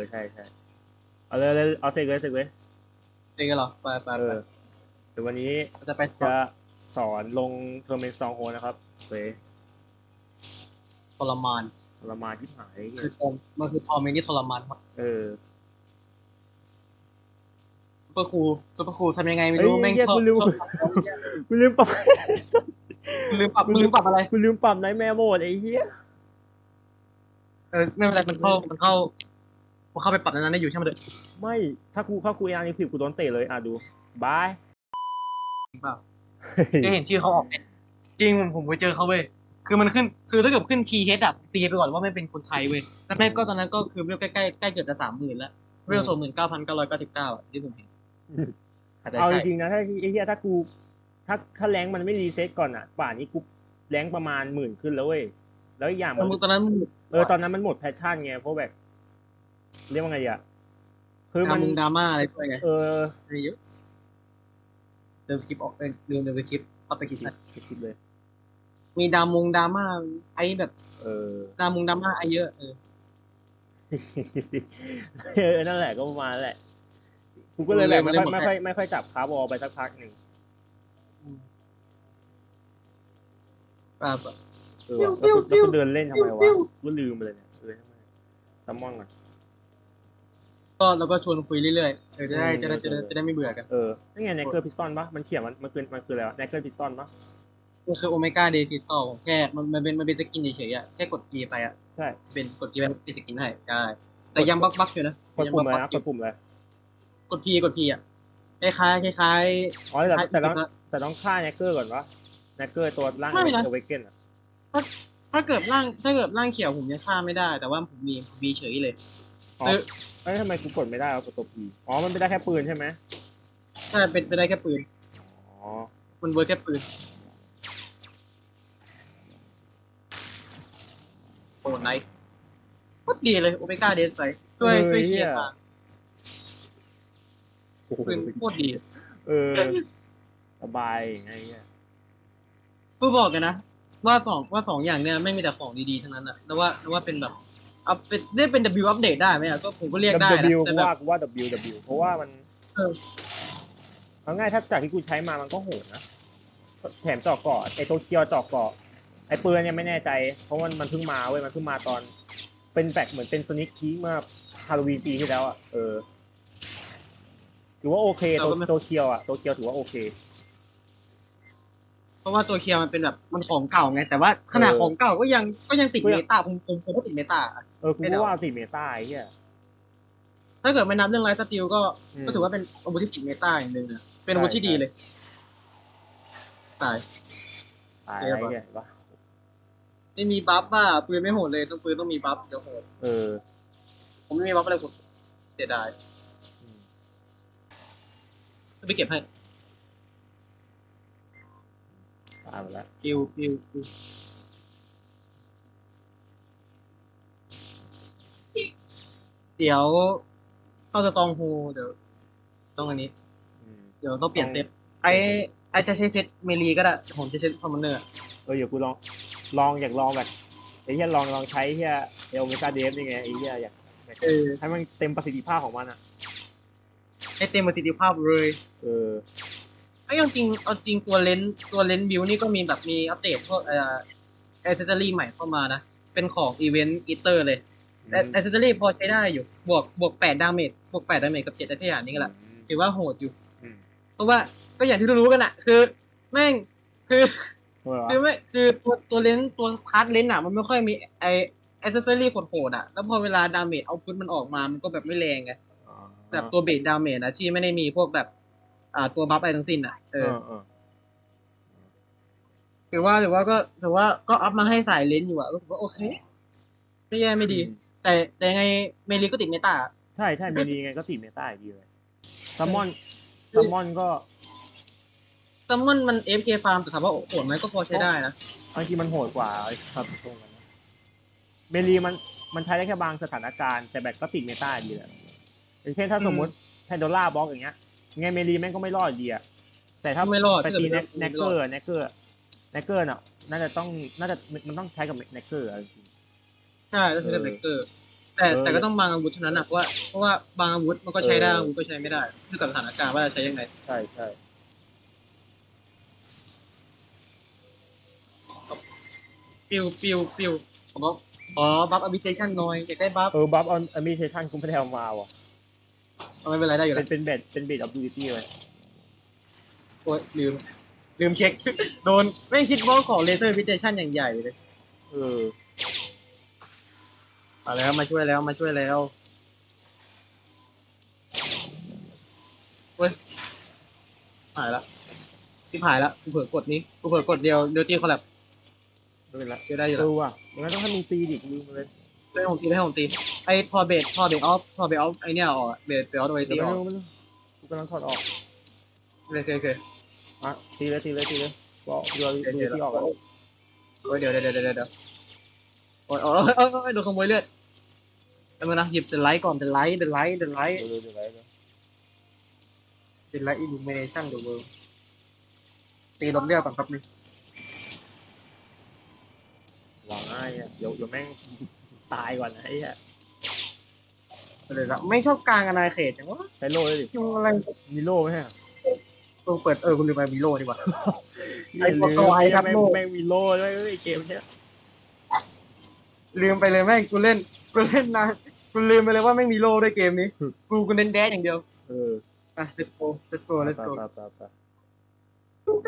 อใช่ใช่เอาเลยเลยเอาเสกเลยเสกเลยเองกันเหรอไปไปเอไปอเดี๋ยววันนี้เราจะไปจะสอนลงเทอร์เมนซองโฮนะครับเว้ยทรมานทรมานที่หายเหี้ยคือทอมมันคือทอมเองที่ทรมานมากเออซุปเปอร์ครูซุปเปอร์ครูทำยังไงไม่รู้เอ้ยแม่งเหี้ยชอบกูลืมชอบกูลืมปรับคุณลืมปรับคุณลืมปรับอะไรกูลืมปรับไนท์แมร์โหมดไอ้เหี้ยเออไม่เป็นไรมันเข้ามันเข้า ผมเข้าไปปรับในนั้นได้อยู่ใช่ไหมเด็กไม่ถ้ากูเข้ากูเออาร์นี่ผิดกูโดนเตะเลยอะดูบายเปล่าจะเห็นชื่อเขาออกเนี่ยจริงผมผมไปเจอเขาเว้ยคือมันขึ้นคือถ้าเกิดขึ้นทีเฮดอะตีไปก่อนว่าไม่เป็นคนไทยเว้ยแล้วแม่งก็ตอนนั้นก็คือเวลใกล้ใกล้ใกล้เกือบจะสามหมื่นแล้วเวลสองหมื่นเก้าพันเก้าร้อยเก้าสิบเก้าอะที่ผมเห็นแต่เอาจใช่ริงๆนะถ้าไอ้เหี้ยถ้ากู ถ้าถ้าแรงค์มันไม่รีเซ็ตก่อนอะ ป่านนี้กูแรงค์ประมาณหมื่นขึ้นแล้วเว้ยแล้วอีกอย่างตอนมันนั้นตอนนั้นเออตอนนั้นมันหมดแพชชั่นไงเพราะแบบ เรียกว่าไงอะ คือดามันมงดราม่าอะไรด้วยไง เอออะไรเยอะเดิมสคริปต์ออกเออลืมลืมสคริปต์พับสคริปต์นะคิดเลย มีดามงดราม่าไอ้แบบ เออดามงดราม่าไอ้เยอะเออเออนั่นแหละก็ประมาณนั้นแหละกูก็เลยแบบไม่ค่อยไม่ค่อยไม่ค่อยจับคาร์บอลไปสักพักหนึ่งแบบเออแล้วกูแล้วกูเดินเล่นทำไมวะกูลืมไปเลยเนี่ยเออทำไมซัมมอนก่อน ก็แล้วก็ชวนคุยเรื่อยๆเออจะได้อืมจะได้จะได้จะได้ไม่เบื่อกันเออนี่ไงเนเกอร์พิสตอนปะมันเขียนมันมันคือมันคืออะไรวะเนเกอร์พิสตอนปะก็คือโอเมก้าเดย์ติตอแค่มันมันเป็นมันเป็นสกินเฉยๆอะแค่กดกีไปอะใช่เป็นกดกีไปเป็นสกินให้ได้แต่ยังบักบักอยู่นะกดยังปุ่มบัเลยบันะอกยู่ดปุ่มเลยกดพีกดพีอะคล้ายๆคล้ายอ๋อแต่คล้ายแต่ต้องคล้ายแต่ต้องฆ่าเนเกอร์ก่อนวะเนเกอร์ตัวร่างไม่นะเวเกนอะถ้าเกิดร่างถ้าเกิดร่างเขียวผมยังฆ่าไม่ได้ แต่ว่าผมมีมีเฉยเลย อ๋อเออ เอ้ยทำไมกูกดไม่ได้วะกดตัวพีอ๋อ มันไม่ได้แค่ปืนใช่ไหมถ้าเป็นไปได้แค่ปืน อ๋อ มันเวิร์กแค่ปืนโอ้ไนฟ์โคตรดีเลยโอเมก้าเดสไซช่วยช่วยเคลียร์ทางโอ้โหปืนโคตรดีเออ สบายไงเงี้ยเพื่อบอกกันนะ ว่าสองว่าสองอย่างเนี้ยไม่มีแต่ของดีๆทั้งนั้นอะแล้วว่าแล้วว่าเป็นแบบ อัปเป็นได้เป็น W อัปเดตได้ไหมอะก็ผมก็เรียกได้นะ W แต่กูแบบว่ากูว่า W W เพราะว่ามันเออ เอาง่ายถ้าจากที่กูใช้มามันก็โหดนะแถมเจาะเกาะไอโตเกียวเจาะเกาะไอปืนเนี่ยไม่แน่ใจ เพราะมันมันเพิ่งมาเว้ยมันเพิ่งมาตอน เป็นแบกเหมือนเป็นสนิคคีเมื่อฮาโลวีนปีที่แล้วอะเออถือว่าโอเคโตโตเกียวอะโตเกียวถือว่าโอเคเพ ราะว่าตัวเคลียร์มันเป็นแบบมันของเก่าไง แต่ว่าขนาดเออของเก่าก็ยังก็ยังติดก็เมยังตาผมผมผมก็ติดเมตาอะเออกูไม่ก็เดาว่าติเมตาไอ้เหี้ยถ้าเกิดไม่นับเรื่องไลฟ์สติลก็อืมก็ถือว่าเป็นอาวุธที่ติดเมตาอย่างหนึ่งนะเป็นอาวุธที่ใช่ดีเลยตายตายเออไอ้เหี้ยปะไม่มีบัฟบ้าปืนไม่โหดเลยต้องปืนต้องมีบัฟเดี๋ยวโหดเออ ผมไม่มีบัฟอะไรผมเสียดายอืมจะไปเก็บให้ ตายหมดแล้วปิวปิวปิวเดี๋ยวเข้าสตองโฮเดี๋ยว ต้องอันนี้ อืมเดี๋ยวต้องเปลี่ยนเซตไอไอจะใช้เซตเมลีก็ได้ผมจะเซตคอมมานเนอร์เออเดี๋ยวกูลองลองอยากลองแบบไอ้เหี้ยลองลองใช้เหี้ยเอลเมกาเดฟนี่ไงไอ้เหี้ยอยากอยากเออให้มันเต็มประสิทธิภาพของมันอะ ให้เต็มประสิทธิภาพเลย เออ ไอ้ยเอาจริงเอาจริงตัวเลนส์ตัวเลนส์บิวนี่ก็มีแบบมีอัปเดตพวกเอ่อแอ c เซสซอรี่ใหม่เข้ามานะ เป็นของอีเวนต์อีเตอร์เลยแต่แอ c เซสซอรี่พอใช้ได้อยู่ บวกบวกแปดดาเมจบวกแปดดาเมจกับเจ็ดอะไรสักอย่างนี้ก็แหละถือว่าโหดอยู่อืมเพราะว่าก็อย่างที่รู้ๆกันอะคือ แม่งคือทำไมวะคือไม่คือตัวตัวเลนส์ตัวชาร์จเลนส์อะมันไม่ค่อยมีไอแอ c เซสซอรี่โหดๆอะแล้วพอเวลาดาเมจเอาพุทมันออกมามันก็แบบไม่แรงไงอ๋อแบบตัวเบสดาเมจนะที่ไม่ได้มีพวกแบบ อ่าตัวบัฟอะไรทั้งสิ้นอะเอเอออเออถือว่าถือว่าก็ถือว่าก็อัพมาให้สายเลนส์อยู่อะก็ถือว่าโอเค ไม่แย่ไม่ดี แต่แต่ยังไงเมลีก็ติดเมตาใช่ใช่เมลีไงก็ติดเมตาอยู่ดีเลยซัมมอนซัมมอนก็ซัมมอนมันเอฟเคฟาร์มแต่ถามว่าโหดไหมก็พอใช้ได้นะบางทีมันโหดกว่าไอ้ครับตรงกันนะเมลีมันมันใช้ได้แค่บางสถานการณ์แต่แบบก็ติดเมตาดีแหละอย่างเช่นถ้าสมมติแพนโดล่าบล็อกอย่างเงี้ย ไงเมลีแม่งก็ไม่รอดดีอะแต่ถ้าไม่รอดไปถ้าเกิดตีไม่แนกรอดเกอร์แนกเกอร์แนกเกอร์น่ะน่าจะต้องน่าจะมันต้องใช้กับแนกเกอร์จริงใช่แล้วใช้กับเบเกอร์แต่เออแต่ก็ต้องบางอาวุธเท่านั้นนะเพราะว่าเพราะว่าบางอาวุธมันก็ใช้ได้เออบางอาวุธก็ใช้ไม่ได้ขึ้นกับสถานการณ์ว่าจะใช้ยังไงใช่ใช่ฟิวฟิวฟิวผมก็อ๋อบัฟอ b ิเ t ชันน้อยอยากได้บัฟเออบัฟออนอมิเทชันกูไม่ได้เอามาว่ะ ไม่เป็นไรได้อยู่เป็แล้วนเป็นเบดเป็นเบดออฟดูตี้เลยโอ้ยลืม ลืมเช็ค โดนไม่คิดว่าของเลเซอร์พิเ t ชันอย่างใหญ่เลยเออมาแล้วมาช่วยแล้วมาช่วยแล้วเว้ยหายละที่หายละกูเผื่อกดนี้กูเผื่อกดเดียวเดียวตีคอลแลบไม่เป็นไรเดียวได้อยู่เอแล้วอว่ะงั้นต้องให้มึงตีดิกูลืมเลยไม่ ให้ผมตีไม่ให้ผมตีไอ้ทอเบททอเบทออฟทอเบทออฟไอเนี่ยออกเบทเบทออฟไอเดี๋ตียวอไม่อกรู้ไม่รู้กูกำลังถอดออกเลยเคยเคยอะตีเลยตีเลยตีเลยบอกเดี๋ยวดูที่ออกแล้วโอ้ยเดี๋ยวเดี๋ยวเดี๋ยวเดี๋ยวเดี๋ยวโอ้ยโอ้ยโอ้ยโอ้ยโดนขโมยเลือดแล้วมานะหยิบเดนไลท์ก่อนเดนไลท์เดนไลท์เดนไลท์ เดี๋ยวเดี๋ยวเดี๋ยวเดี๋ยวเดนไลท์อิลูมิเนชั่นเดอะเวิลด์ตีลดเลือดก่อนครับนึงวางง่ายอะเดี๋ยวเดี๋ยวแม่ง ตายก่อนนะไอ้เหี้ยเลยละไม่ชอบกลางอนาเขตจังวะใช้โล่เลยดิยุ่งอะไรมีโล่ไหมฮะตัวเปิดเออคุณลืมไปมีโลดีกว่า ไอ้ลืมโปรโตไอ้ครับแม่งโล่ แม่งมีโล่ด้วยเว้ยเกมเนี้ยลืมไปเลยแม่งกูเล่นกูเล่นนะกูลืมไปเลยว่าไม่มีโลด้วยเกมนี้ กูกูเน้นแดนอย่างเดียวเอออะ let's go let's go let's go ไป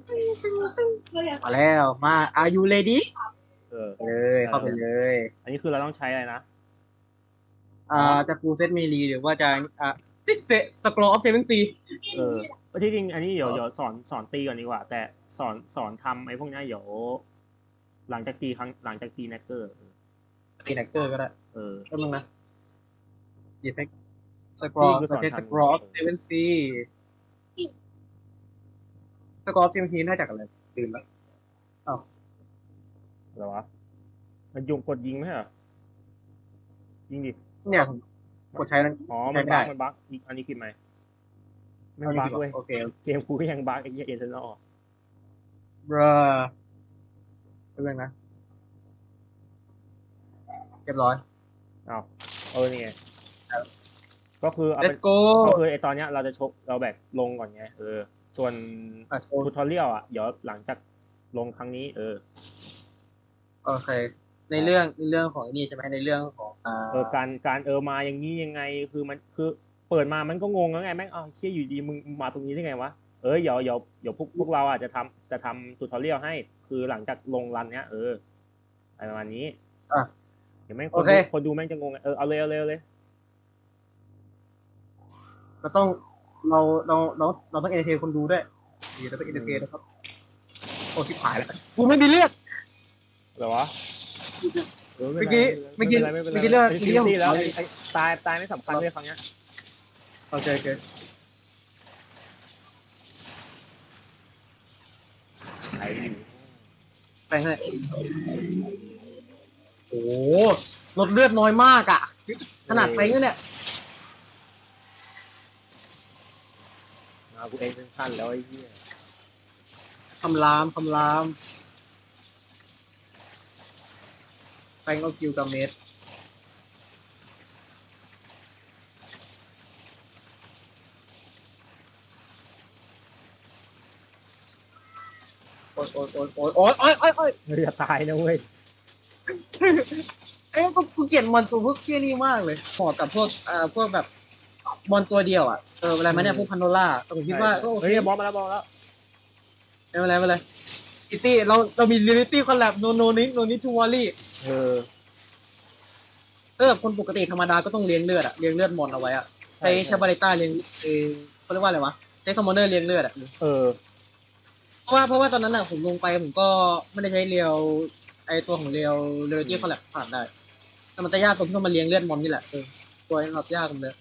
ไปไปไปมาแล้วมา are you ready เออเลยเข้าไปเลย อันนี้คือเราต้องใช้อะไรนะ อ่าจะฟูลเซตมีรีหรือว่าจะอ่าติเซสกรออฟเซเว่นซีเออที่จริงอันนี้เดี๋ยวเดี๋ยวสอนสอนตีก่อนดีกว่า แต่สอนสอนทำไอ้พวกเนี้ยเดี๋ยวหลังจากตีครั้งหลังจากตีแนกเกอร์ตีแนกเกอร์ก็ได้ เออก็มึงนะหยิบไปสกรอนี่คือสอนจะใช้ทัสนกรออฟเซเว่นซีสกรออฟเซเว่นซีน่าจากอะไรตื่นแล้วอะไรวะ มันยุงกดยิงไหมเหรอยิงดิ เนี่ยผมกดใช้นั้นอ๋อใช้มันไม่ได้บั๊กมันบั๊กอีกอันนี้คิดไหมไม่บั๊กเว้ยโอเคเกมกูก็ยังบั๊กไอ้เหี้ยเอเซนอลบราเรื่องนะ เรียบร้อยอ้าวเออนี่ไงก็คือเอาเป็น let's go ก็คือไอ้ตอนเนี้ยเราจะชกเราแบบลงก่อนไง เออ ส่วนอะโชว์ทูทอเรียลอะ เดี๋ยวหลังจากลงครั้งนี้ เออ โอเค ในเรื่องในเรื่องของไอ้นี่ใช่ไหมในเรื่องของอ่าเออการการเออมาอย่างนี้ยังไงคือมันคือเปิดมามันก็งงแล้วไงแม่งเอาวเชี่ยอยู่ดีมึงมาตรงนี้ได้ไงวะเออเดี๋ยวเดี๋ยวเดี๋ยวพวกพวกเราอะจะทำจะทำทูทอเรียลให้ คือหลังจากลงรันเนี้ยเอออะไรประมาณนี้อะเดี๋ยวแม่งคโอนเคดูคนดูแม่งจะงงไงเออเอาเลยเอาเลยเอาเลยเราต้องเราเราเราเราต้องเอนเตอร์เทนคนดูด้วยดีเราต้องเอนเตอร์เทนนะครับโอ้ชิบหายแล้วกูไม่มีเลือด อะไรวะเออเมื่อกี้ไม่เป็นไรไม่เป็นไรเมื่อกี้เรื่องไม่เมื่อกี้เป็นไรเรื่องแล้วไอ้ไอ้ตายตายไม่สำคัญเลยครั้งเนี้ยโอเคโอเคไอ้อยู่แปลงให้โอ้โหลดเลือดน้อยมากอะ ขนาดแปลงเนี่ยมากูเองเป็นขั้นแล้วไอ้เหี้ยคำรามคำรามแปล งเอากิวกับเมตรโอ๊ยโอ๊ยโอ๊ยโอ๊ยโอ๊ยโอ๊ยโอ๊ยโอ๊ยเรือตายนะเว้ยเอ้ยกูกูเกลียดมอนตัวพวกเคี้ยนี่มากเลยเหมาะกับพวกอ่าพวกแบบมอนตัวเดียวอะเอออะไรมาเนี่ยพวกพันโดล่าแต่ผมคิดว่าก็โอเคเฮ้ยบอสมาแล้วบอสมาแล้วไม่เป็นไรไม่เป็นไรอีซี่เราเรามี reality collab no no need no need to worry เออเออคนปกติธรรมดาก็ต้องเลี้ยงเลือดอะเลี้ยงเลือดมอนเอาไว้อะใช้ใช้บาริต้าเลี้ยงเออเขาเรียกว่าอะไรวะใช้สมอนเนอร์เลี้ยงเลือดอะเออเพราะว่าเพราะว่าตอนนั้นอะผมลงไปผมก็ไม่ได้ใช้เรียวไอตัวของเรียว reality collab ผ่านได้แต่มันจะยากตรงที่ต้องมาเลี้ยงเลือดมอนนี่แหละเออตัวนี้รับยากตรงเนี้ย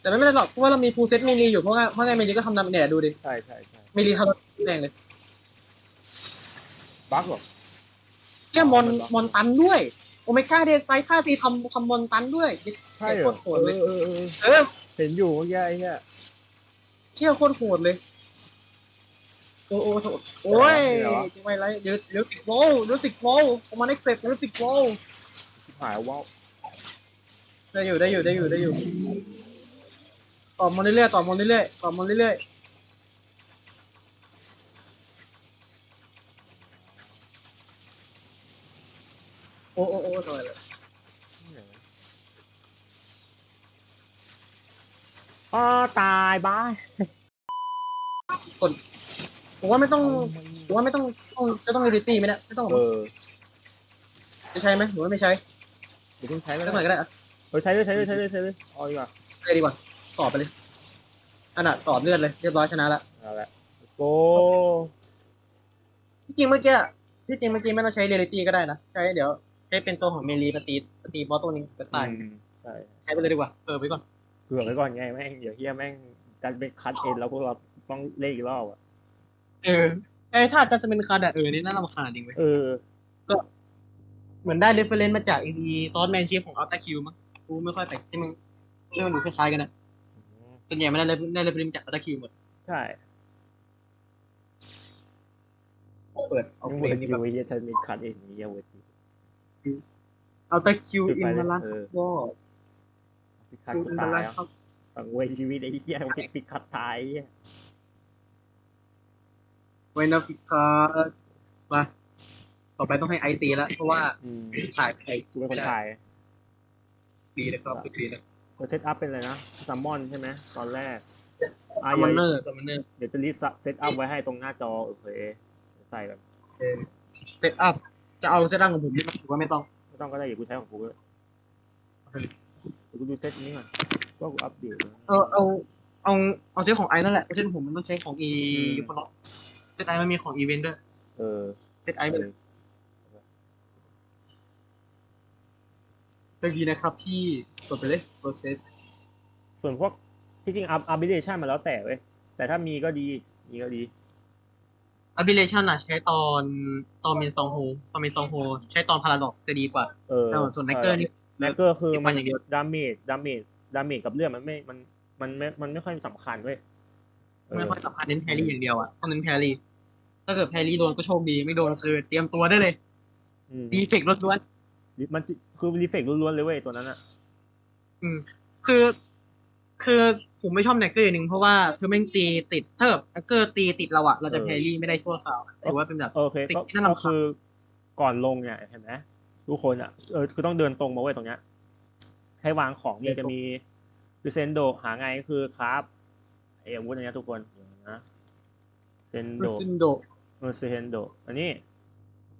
แต่ไม่เป็นไรหรอกเพราะว่าเรามีฟูลเซตมิลีอยู่เพราะว่าเพราะไงมิลีก็ทำนำเนี่ยดูดิใช่ใช่ใช่มิลีทำแดงเลยบั๊กเหรอ เนี่ยมอนมอนตันด้วย โอเมก้าเดซไซค่าซีทำทำมอนตันด้วยใช่เหรอโคตรโหดเลยเออเออเออเออเห็นอยู่เมื่อกี้ไอ้เหี้ยเชี่ยโคตรโหดเลย โอ้โอ้โอ้โอ้ยจะไปไรเดี๋ยวเดี๋ยวติดโวลเดี๋ยวติดโวลประมาณเอ็กเซปเดี๋ยวติดโวลชิบหายว่าวได้อยู่ได้อยู่ได้อยู่ได้อยู่ตอบมาเรื่อยๆตอบมาเรื่อยๆตอบมาเรื่อยๆ อ้โอ้โอ้ต่อยเลยอ๋อตายบ้ายผมว่าไม่ต้องผมว่าไม่ต้องต้องจะต้องเรลิตี้ไหมเนี่ยไม่ต้องหรเออจะใช้ไหมหรือว่าไม่ใช้เดี๋ยวเพิ่งใช้ไม่สักหได้น่อยก็ได้อะเออใช้เลยใช้เลยใช้เลยใช้เลยเอาดีกว่าใช้ดีกว่าตอบไปเลยอันน่ะตอบเลือดเลยเรียบร้อยชนะละเอาละโก้ที่จริงเมื่อกี้ที่จริงเมื่อกี้ไม่ต้องใช้เรลิตี้ก็ได้นะใช้เดี๋ยว ใช้เป็นตัวของเมลีปฏิปฏิบอสตัวนี้ก็ตายอืมใช่ใช้ไปเลยดีกว่าเออไปก่อนเผื่อไว้ก่อนไงแม่งเดี๋ยวเฮียแม่งดันไปคัดเอ็นแล้วพวกเราต้องเล่นอีกรอบอะเออไอ้ถ้าจะเป็นคาร์ดอะเออนี่น่ารำคาญจริงเว้ยเออเหมือนได้เรฟเฟรนซ์มาจากอีซอสแมนชีฟของอัลตาคิวมั้งกูไม่ค่อยแต่ที่มึงที่มันดูคล้ายๆกันนะส่วนใหญ่ไม่ได้ได้เรฟเฟรนซ์จากอัลตาคิวหมดใช่เปิดเอาเอาเพเวลงทีนี้แบบเฮียฉันมีคัดเอ็นเฮียเวที อัลตาคิวจุดอิไปนเลยมาลัสเออก็ปิดคัดคิวกูอินตามาลัยสอะครับสังเวยชีวิตไอ้เฮียมันปิดคัดตายเฮียไวนาฟิกามาต่อไปต้องให้ไอตีแล้ว เพราะว่าอืมถ่ายไอกูเป็นคนถ่ายดีเลยครับดีเลยตัวเซตอัพเป็นอะไรนะซัมมอนใช่ไหมตอนแรกอะซัมมอนเดี๋ยวเนอร์ซัมมอนเนอร์เดี๋ยวจะลิสต์เซตอัพไว้ให้ตรงหน้าจอโอเคใส่กันเซตอัพ จะเอาเซตอัพของผมนี่ถือว่าไม่ต้อง ไม่ต้องก็ได้อย่ากูใช้ของกูเลยเดี๋ยวกูดูเซตนี้ก่อนก็กูอัปเดตนะเออเอาเอาเอาเซตของไอนั่นแหละเซตของผมมันต้องใช้ของอีอืมยูฟอนเซตไอมันมีของอีเวนต์ด้วยเออเซตไอไปเลยไปดีนะครับพี่กดไปเลยโปรเซสส่วนพวกที่จริงอัพอัพเดชันมาแล้วแต่เว้ยแต่ถ้ามีก็ดีมีก็ดี อัพบิเลชันอะใช้ตอนตอนเมนซองโฮตอนเมนซองโฮใช้ตอนพาราดอกจะดีกว่าเออแต่ส่วนไนเกอร์นี่แนเกอร์คือเก็บไว้มันอย่างเดียวดาเมจดาเมจดาเมจกับเลือดมันไม่มันมันไม่มันไม่ค่อยสำคัญเว้ยเออไม่ค่อยสำคัญเน้นแพรรี่อย่างเดียวอะต้องเน้นแพรรี่ ถ้าเกิดแพรรี่โดนก็โชคดีไม่โดนคือเตรียมตัวได้เลยอืมดีเฟกต์ล้วนมันคือรีเฟกล้วนๆเลยเว้ยตัวนั้นอะๆอืมคือ คือ ผมไม่ชอบแนกเกอร์อย่างหนึ่งเพราะว่าคือแม่งตีติดถ้าแบบแนกเกอร์ตีติดเราอะเราจะแพรรี่ไม่ได้ชั่วคราวถือว่าเป็นแบบโอเคสิ่งก็ที่น่ารำคาญก็คือก่อนลงเนี่ยเห็นไหมทุกคนอะเออคือต้องเดินตรงมาเว้ยตรงเนี้ยให้วางของนี่จะมีคือเซนโดหาไงก็คือครับไอ้อาวุธอันเนี้ยทุกคนเดี๋ยวนะเซนโดซินโดเออเซนโดอันนี้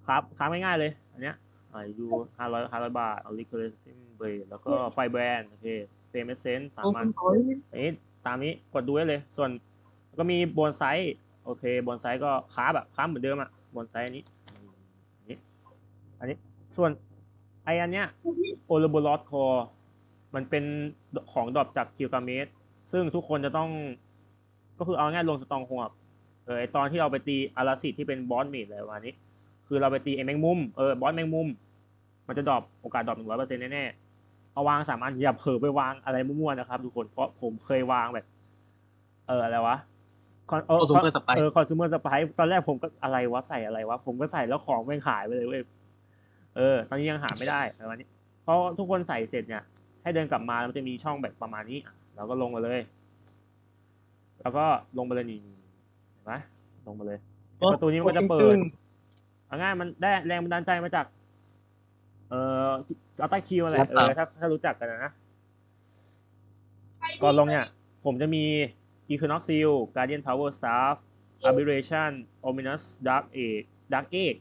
ครับครับง่ายๆเลย อันเนี้ยอ่าอยู่ห้าร้อยห้าร้อยบาทเอาลิคเลซิมเบรแล้วก็ไฟแบรนด์โอเค เซมเซนสามโอ้พันคุณถอยอันนี้ตามนี้กดดูได้เลย ส่วนก็มีบนไซต์โอเคบนไซต์ก็ค้าแบบค้าเหมือนเดิมอะบนไซต์อันนี้อันนี้ อันนี้ส่วนไออันเนี้ยโอลโบลอสคอมันเป็นของดรอปจากคิวกาเมสซึ่งทุกคนจะต้อง ก็คือเอาง่ายลงสตองหัวเออไอตอนที่เราไปตีอาราสิที่เป็นบอสเมดอะไรประมาณนี้ คือเราไปตีไอแมงมุมเออบอสแมงมุม มันจะดรอปโอกาสดรอปหนึ่งร้อยเปอร์เซ็นต์แน่ๆ เอาวางสามอันอย่าเผลอไปวางอะไรมั่วๆนะครับ ทุกคนเพราะผมเคยวางแบบ เอออะไรวะคอนเออโอ้สมเปิดสไปเออคอน sumer surprise ตอนแรกผมก็อะไรวะใส่อะไรวะผมก็ใส่แล้วของแม่งหายไปเลยเว้ยเออ ตอนนี้ยังหาไม่ได้ประมาณนี้เพราะทุกคนใส่เสร็จเนี่ย ให้เดินกลับมามันจะมีช่องแบบประมาณนี้อะเราก็ลงมาเลย แล้วก็ลงไปเลยนี่เห็นไหมลงมาเลยประตูนี้มันก็จะเปิดเอาง่ายมันได้แรงบันดาลใจมาจาก เอ่ออัลต้าคิวอะไรครับเออถ้าถ้ารู้จักกันนะก่อนลงเนี่ย ผมจะมี Equinox Seal Guardian Power Staff Aberration Ominous Dark Age Dark Age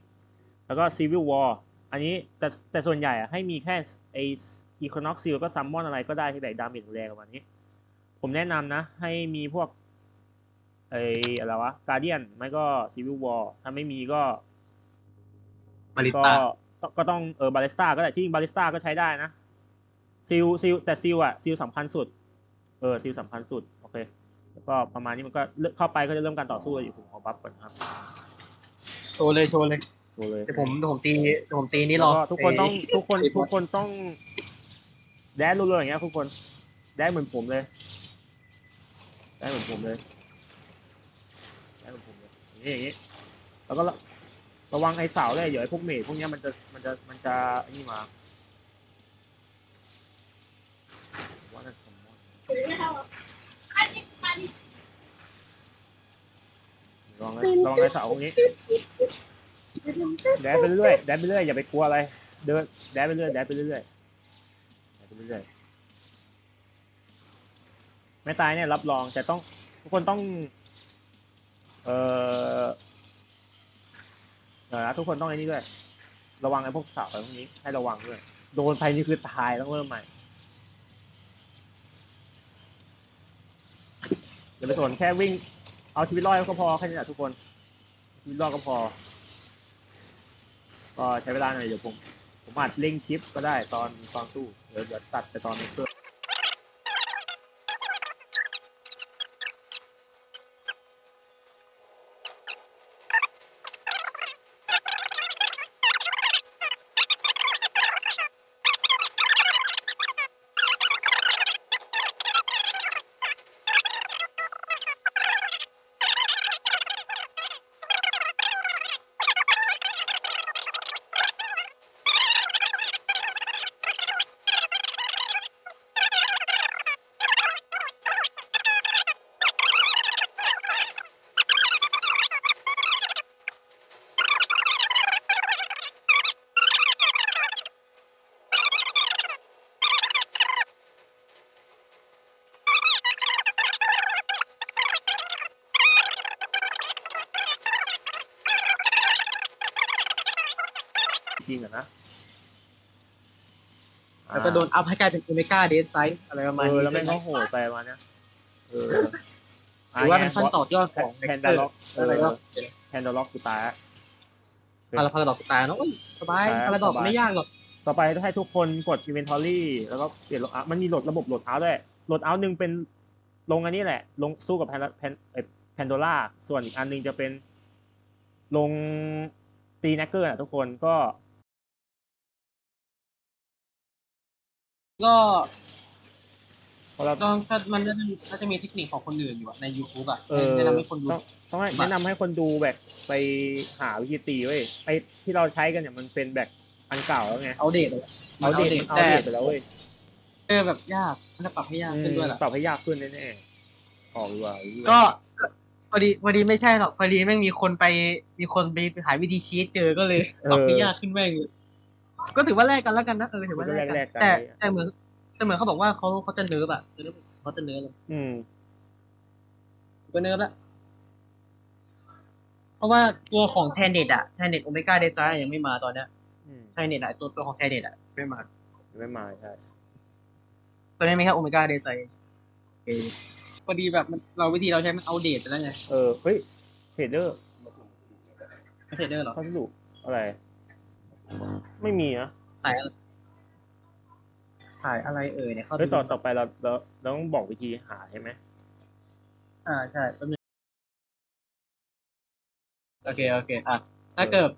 แล้วก็ Civil War อันนี้แต่แต่ส่วนใหญ่อะให้มีแค่ไอ Equinox Seal ก็ Summon อะไรก็ได้ที่แบกดาเมจแรงประมาณนี้ ผมแนะนำนะ ให้มีพวกไออะไรวะ Guardian ไม่ก็ Civil War ถ้าไม่มีก็บาริสก็ต้า ก็ก็ต้องเออบาริสต้าก็ได้ที่จริงบาริสต้าก็ใช้ได้นะซิลซิลแต่ซิลอะซิลสำคัญสุด เออซิลสำคัญสุด โอเค แล้วก็ประมาณนี้มันก็เริ่มเข้าไปก็จะเริ่มการต่อสู้เลยอยู่ผมขอบัฟก่อนนะครับโชว์เลยโชว์เลยโชว์เลยเดี๋ยวผมเดี๋ยวผมตีเดี๋ยวผมตีนี่รแล้อวก็ทุกคนต้องเทุกคนไอ้บอสทุกคนต้อง แดนรัวๆอย่างเงี้ยทุกคนแดนเหมือนผมเลยแดนเหมือนผมเลยแดนเหมือนผมเลยอย่างนี้อย่างนี้แล้วก็ระ ระวังไอ้เสาเลยเดี๋ยวไอ้พวกเมจพวกเนี้ยมันจะมันจะมันจะไอ้นี่มาว่าจะสมมติระวังไอ้ระวังไอ้เสาพวกนี้แดดไปเรื่อยแดดไปเรื่อยอย่าไปกลัวอะไรเดินแดดไปเรื่อยแดดไปเรื่อยแดดไปเรื่อยไม่ตายเนี่ยรับรองแต่ต้องทุกคนต้อง เอ่อ เดี๋ยวนะทุกคนต้องไอ้นี่ด้วย ระวังไอ้พวกเสาอะไรพวกนี้ ให้ระวังด้วย โดนไปนี่คือตายต้องเริ่มใหม่อย่าไปสนแค่วิ่ง เอาชีวิตรอดก็พอแค่นี้แหละทุกคนชีวิตรอดก็พอ ก็ใช้เวลาหน่อยเดี๋ยวผม ผมอาจเล่งคลิปก็ได้ตอนตอนสู้เดี๋ยวเดี๋ยวตัดไปตอนนี้เพื่อ ริงอะนะแล้วก็โดนอัพให้กลายเป็นโอเมก้าเดสไซส์อะไรประมาณเออนี้แล้วแม่งใช่ก็ไหมโหดไปมาเนี้ยเออหรือว่าเป็นขั้นต่อยอดของแพนดาล็อกเออะไรอก็แพนดาล็อกกูตายละพาราพาราดอกตายเนาะโอ้ยสบายสบายพาราดอกสบายไม่ยากหรอกต่อไปให้ทุกคนกด inventory แล้วก็เปลี่ยนโหลดมันมีโหลดระบบโหลดเอาท์ด้วยโหลดเอาท์หนึ่งเป็นลงอันนี้แหละ ลงสู้กับแพนแพนแพนโดล่าส่วนอีกอันหนึงจะเป็นลงตีแนกเกอร์อะทุกคนก็ ก็พอเราต้องก็มันน่าจะมีน่าจะมีเทคนิคของคนอื่นอยู่อะใน YouTube อะเออแนะนำให้คนดู ต้องต้องให้แนะนำให้คนดูแบบไปหาวิธีตีเว้ยไอที่เราใช้กันเนี่ยมันเป็นแบบอันเก่าแล้วไงเอาเดทเลยเอาเดทมันเอาแต่เดทไปแล้วเว้ยเออแบบยากมันจะปรับให้ยากขึ้นด้วยแหละปรับให้ยากขึ้นแน่ๆออกดีกว่าดีว่าก็ก็พอดีพอดีไม่ใช่หรอกพอดีแม่งมีคนไปมีคนไปหาวิธีชีตเจอก็เลยปรับให้ยากขึ้นแม่งเลย ก็ถือว่าแลกกันแล้วกันนะเออถือว่าแลกกันแลกกันแต่แต่เหมือนแต่เหมือนเขาบอกว่าเขาเขาจะเนิร์ฟอะเนิร์ฟเขาจะเนิร์ฟเลยอืมก็เนิร์ฟละเพราะว่าตัวของแทนเน็ตอะแทนเน็ตโอเมก้าเดซายยังไม่มาตอนเนี้ยอืมแทนเน็ตอะตัวตัวของแทนเน็ตอะไม่มาไม่มาใช่ตัวนี้มีแค่โอเมก้าเดซายพอดีแบบมันเราวิธีเราใช้มันเอาเดตไปแล้วไงเออเฮ้ยเทรดเดอร์ไม่ใช่เดอร์หรอพัสดุอะไร ไม่มีนะขายอะไรขายอะไรเอ่ยเนี่ยเขาเฮ้ยต่อต่อไปเราเราเราต้องบอกวิธีหาใช่ไหมอ่าใช่แป๊บนึงโอเคโอเคอะถ้าเกิด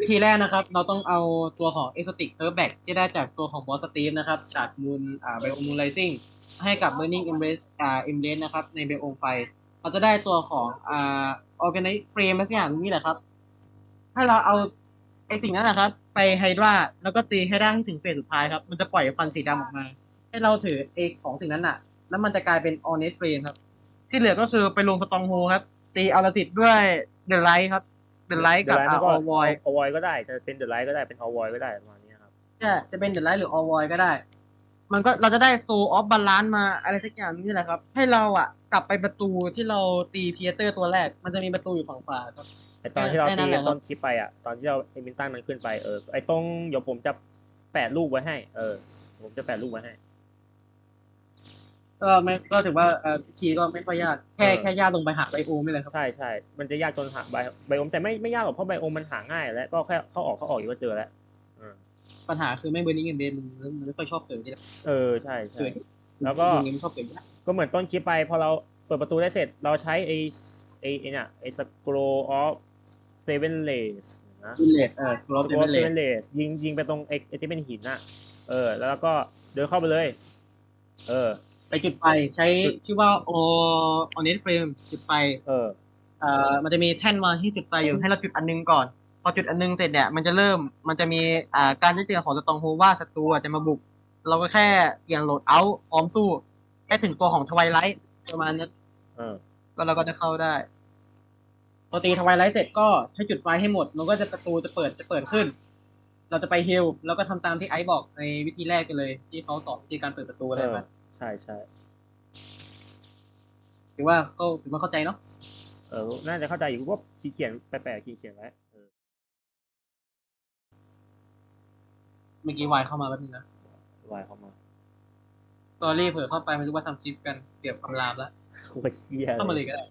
วิธีแรกนะครับ เราต้องเอาตัวของ Exotic t u r b a c ที่ได้จากตัวของ Boss Steve นะครับ จากมูลอ่า Bio Moon Rising ให้กับ Burning Embrace อ่า Embrace นะครับ ในเบลองไฟเราจะได้ตัวของอ่า Organic Frame อะไรสักอย่างนี้แหละครับ ถ้าเราเอา ไอสิ่งนั้นนะครับ ไปไฮดราแล้วก็ตีให้ได้ให้ถึงเฟสสุดท้ายครับ มันจะปล่อยควันสีดำออกมา ให้เราถือไอของสิ่งนั้นอะ แล้วมันจะกลายเป็น Ornate Frame ครับ ที่เหลือก็คือไปลงสตองโฮครับ ตีอลสิทธิ์ด้วยเดอะไลท์ครับเดอะไลท์กับเดอาอะอไลท์วอยอวอยก็ได้จะเป็นเดอะไลท์ก็ได้เป็นอวอยก็ได้ประมาณนี้ครับจะจะเป็นเดอะไลท์หรืออวอยก็ได้ มันก็เราจะได้โซออฟบาลานซ์มาอะไรสักอย่างนี่แหละครับ ให้เราอะกลับไปประตูที่เราตีเพียเตอร์ตัวแรก มันจะมีประตูอยู่ฝั่งขวาครับ ไอตอนที่เราแค่นั้ตีนแหละครับต้นคลิปไปอะตอนที่เราเอมินตันมันขึ้นไปเออไอตรงเดี๋ยวผมจะแปะรูปไว้ให้ เออ ผมจะแปะรูปไว้ให้ก็ไม่ก็ถือว่าเอ่อคีย์ก็ไม่ค่อยยากแค่เออแค่ยากลงไปหาไบโอมนี่แหละครับใช่ใช่มันจะยากจนหาไบไบโอมแต่ไม่ไม่ยากหรอกเพราะไบโอมมันหาง่าย แล้วก็แค่เข้าออกเข้าออกอยู่ก็เจอแล้วอืมปัญหาคือไม่เบอร์นิ่งเงินเดนมันมันไม่ค่อยชอบเกิดที่ละเออใช่ใช่เกิดแล้วก็เงินชอบเกิดที่ละก็เหมือนต้นคลิปไปพอเราเปิดประตูได้เสร็จ เราใช้ไอไอไอเนี่ยไอสกรออฟ เซเว่นเลสนะวินเลดเออสโลสปกเซรอเว่ฟนเซเลเว่นเลสยิงยิงไปตรงไอไอที่เป็นหินน่ะเออ แล้วเราก็เดินเข้าไปเลย เออ ไปจุดไฟใช้ชื่อว่า o o n e t frame จุดไฟ เออออ่อมันจะมีแท่นมาที่จุดไฟอยู่ให้เราจุดอันนึงก่อนพอจุดอันนึงเสร็จเนี่ยมันจะเริ่มมันจะมีอ่าการแจ้งเตือนของสตองโฮว่าศัตรูอะจะมาบุก เราก็แค่เปลี่ยนโหลดเอาท์พร้อมสู้แค่ถึงตัวของทวายไลท์ประมาณนั้นเออก็เราก็จะเข้าได้พ อตีทวายไลท์เสร็จก็ให้จุดไฟให้หมด มันก็จะประตูจะเปิดจะเปิดขึ้น เราจะไปฮิลแล้วก็ทำตามที่ไอซ์บอกในวิธีแรกกันเลย ที่เขาสอนวิธีการเปิดประตูอะไรเออมาใช่ใช่ถือว่าก็ถือว่าเข้าใจเนาะเออ น่าจะเข้าใจอยู่ว่าขีเขียนแปลกๆขีเขียนไว้เออเมื่อกี้วายเข้ามาแป๊บนึงนะวายเข้ามาตอรี่เผื่อเข้าไปไม่รู้ว่าทำคลิปกันเกี่ยวกับคำรามแล้วโคตรเฮียเข้ามาเลยก็ได้